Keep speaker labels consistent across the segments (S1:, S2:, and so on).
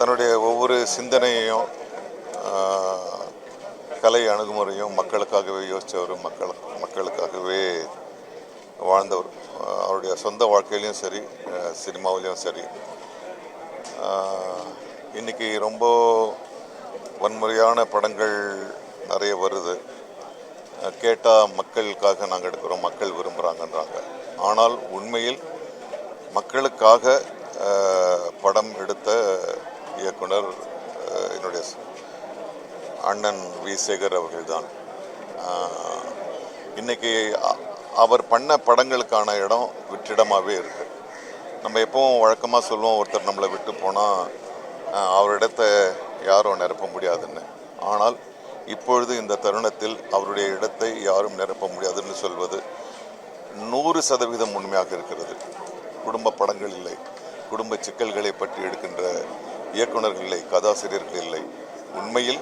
S1: தன்னுடைய ஒவ்வொரு சிந்தனையையும் கலை அணுகுமுறையும் மக்களுக்காகவே யோசித்தவர் மக்கள் மக்களுக்காகவே வாழ்ந்தவர். அவருடைய சொந்த வாழ்க்கையிலையும் சரி சினிமாவிலையும் சரி. இன்றைக்கி ரொம்ப வன்முறையான படங்கள் நிறைய வருது. கேட்டால் மக்களுக்காக நாங்கள் எடுக்கிறோம் மக்கள் விரும்புகிறாங்கன்றாங்க ஆனால் உண்மையில் மக்களுக்காக படம் எடுத்த இயக்குனர் என்னுடைய அண்ணன் வி சேகர் அவர்கள்தான் இன்றைக்கி அவர் பண்ண படங்களுக்கான இடம் வெற்றிடமாகவே இருக்கு. நம்ம எப்பவும் வழக்கமாக சொல்லுவோம் ஒருத்தர் நம்மளை விட்டு போனால் அவர் இடத்த யாரும் நிரப்ப முடியாதுன்னு. ஆனால் இப்பொழுது இந்த தருணத்தில் அவருடைய இடத்தை யாரும் நிரப்ப முடியாதுன்னு சொல்வது நூறு சதவீதம் உண்மையாக இருக்கிறது. குடும்ப படங்கள் இல்லை. குடும்ப சிக்கல்களை பற்றி எடுக்கின்ற இயக்குனர்கள் இல்லை கதாசிரியர்கள் இல்லை. உண்மையில்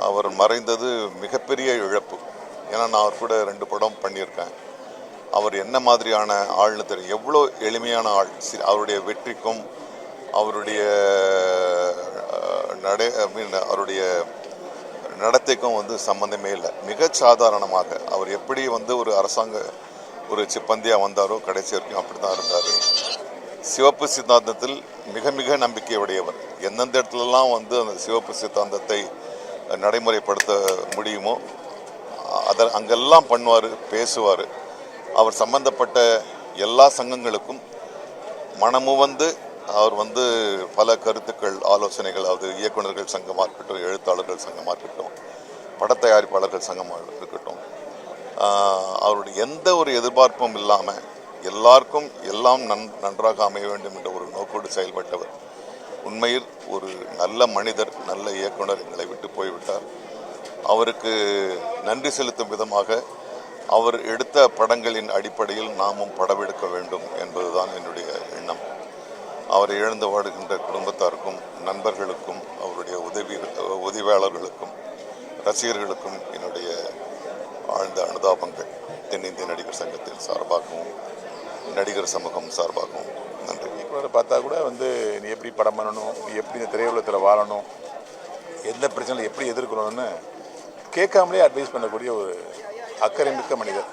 S1: அவர் மறைந்தது மிகப்பெரிய இழப்பு. ஏன்னா நான் அவர் கூட ரெண்டு படம் பண்ணியிருக்கேன். அவர் என்ன மாதிரியான ஆள்னு தெரியும். எவ்வளோ எளிமையான ஆள். சி- அவருடைய வெற்றிக்கும் அவருடைய நடை ஐ மீன் அவருடைய நடத்தைக்கும் வந்து சம்பந்தமே இல்லை. மிக சாதாரணமாக அவர் எப்படி வந்து ஒரு அரசாங்க ஒரு சிப்பந்தியாக வந்தாரோ கடைசி வரைக்கும் அப்படி தான் இருந்தார். சிவப்பு சித்தாந்தத்தில் மிக மிக நம்பிக்கையுடையவர். எந்தெந்த இடத்துலலாம் வந்து அந்த சிவப்பு சித்தாந்தத்தை நடைமுறைப்படுத்த முடியுமோ அதை அங்கெல்லாம் பண்ணுவார் பேசுவார். அவர் சம்பந்தப்பட்ட எல்லா சங்கங்களுக்கும் மனமுவந்து அவர் வந்து பல கருத்துக்கள் ஆலோசனைகள் அதாவது இயக்குனர்கள் சங்கமாக இருக்கட்டும் எழுத்தாளர்கள் சங்கமாக இருக்கட்டும் படத்தயாரிப்பாளர்கள் சங்கமாக இருக்கட்டும் அவருடைய எந்த ஒரு எதிர்பார்ப்பும் இல்லாமல் எல்லாருக்கும் எல்லாம் நன் நன்றாக அமைய வேண்டும் என்ற ஒரு நோக்கோடு செயல்பட்டவர். உண்மையில் ஒரு நல்ல மனிதர் நல்ல இயக்குனர் எங்களை விட்டு போய்விட்டார். அவருக்கு நன்றி செலுத்தும் விதமாக அவர் எடுத்த படங்களின் அடிப்படையில் நாமும் படமெடுக்க வேண்டும் என்பதுதான் என்னுடைய எண்ணம். அவரை இழந்து வாடுகின்ற குடும்பத்தாருக்கும் நண்பர்களுக்கும் அவருடைய உதவி உதவியாளர்களுக்கும் ரசிகர்களுக்கும் அனுதாபங்கள் தென்னிந்திய நடிகர் சங்கத்தின் சார்பாகவும் நடிகர் சமூகம் சார்பாகவும். நன்றி.
S2: இயக்குனரை பார்த்தா கூட வந்து நீ எப்படி படம் பண்ணணும் நீ எப்படி இந்த திரையுலகத்தில் வாழணும் எந்த பிரச்சனையும் எப்படி எதிர்க்கணும்னு கேட்காமலே அட்வைஸ் பண்ணக்கூடிய ஒரு அக்கறை மிக்க மனிதர்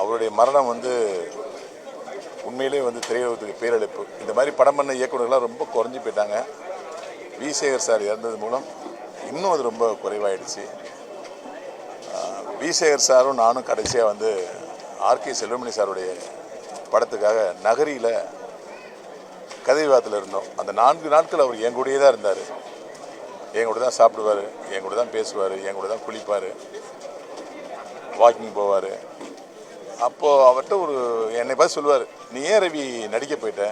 S2: அவருடைய மரணம் வந்து உண்மையிலே வந்து திரையுலகத்துக்கு பேரழிப்பு. இந்த மாதிரி படம் பண்ண இயக்குனர்கள்லாம் ரொம்ப குறைஞ்சி போயிட்டாங்க. வி சேகர் சார் இறந்தது மூலம் இன்னும் அது ரொம்ப குறைவாயிடுச்சு. விசேகர் சாரும் நானும் கடைசியாக வந்து ஆர்கே செல்வமணி சாருடைய படத்துக்காக நகரியில் கதை விவாதத்தில் இருந்தோம். அந்த நான்கு நாட்கள் அவர் என் கூடயே தான் இருந்தார். என் கூட தான் சாப்பிடுவார் என் கூட தான் பேசுவார் என் கூட தான் குளிப்பார் வாக்கிங் போவார். அப்போது அவர்கிட்ட ஒரு என்னை பார்த்து சொல்லுவார் நீ ஏன் ரவி நடிக்க போயிட்ட?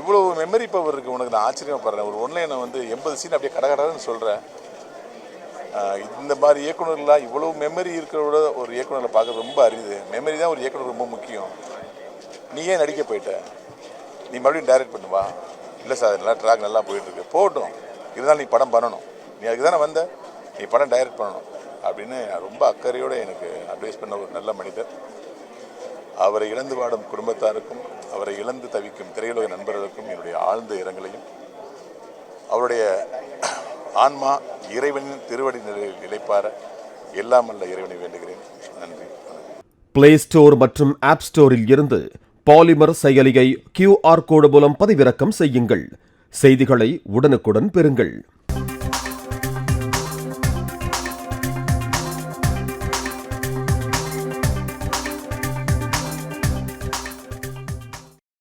S2: இவ்வளோ மெமரி பவர் இருக்குது உனக்கு. நான் ஆச்சரியப்படுறேன். ஒரு ஒன்லைனை வந்து எண்பது சீன் அப்படியே கடகடன்னு சொல்கிறேன் இந்த மாதிரி இயக்குனர்கள்லாம் இவ்வளோ மெமரி இருக்கிறவோட ஒரு இயக்குனரை பார்க்க ரொம்ப அரியுது மெமரி தான் ஒரு இயக்குனர் ரொம்ப முக்கியம். நீ ஏன் நடிக்க போயிட்ட? நீ மறுபடியும் டைரக்ட் பண்ணுவா இல்லை சார் நல்லா ட்ராக் நல்லா போயிட்டுருக்கு. போகட்டும் இருந்தாலும் நீ படம் பண்ணணும். நீ அதுக்கு தானே வந்த? நீ படம் டைரக்ட் பண்ணணும். அப்படின்னு ரொம்ப அக்கறையோடு எனக்கு அட்வைஸ் பண்ண ஒரு நல்ல மனிதர். அவரை இழந்து வாடும் குடும்பத்தாருக்கும் அவரை இழந்து தவிக்கும் திரையுலக நண்பர்களுக்கும் என்னுடைய ஆழ்ந்த இரங்கலையும் அவருடைய ஆன்மா இறைவனின் திருவடி நிலையில் இழைப்பார எல்லாம் அல்ல இறைவனை வேண்டுகிறேன். நன்றி
S3: பிளே ஸ்டோர் மற்றும் ஆப் ஸ்டோரில் இருந்து பாலிமர் செயலியை கியூஆர் கோடு மூலம் பதிவிறக்கம் செய்யுங்கள். செய்திகளை உடனுக்குடன் பெறுங்கள்.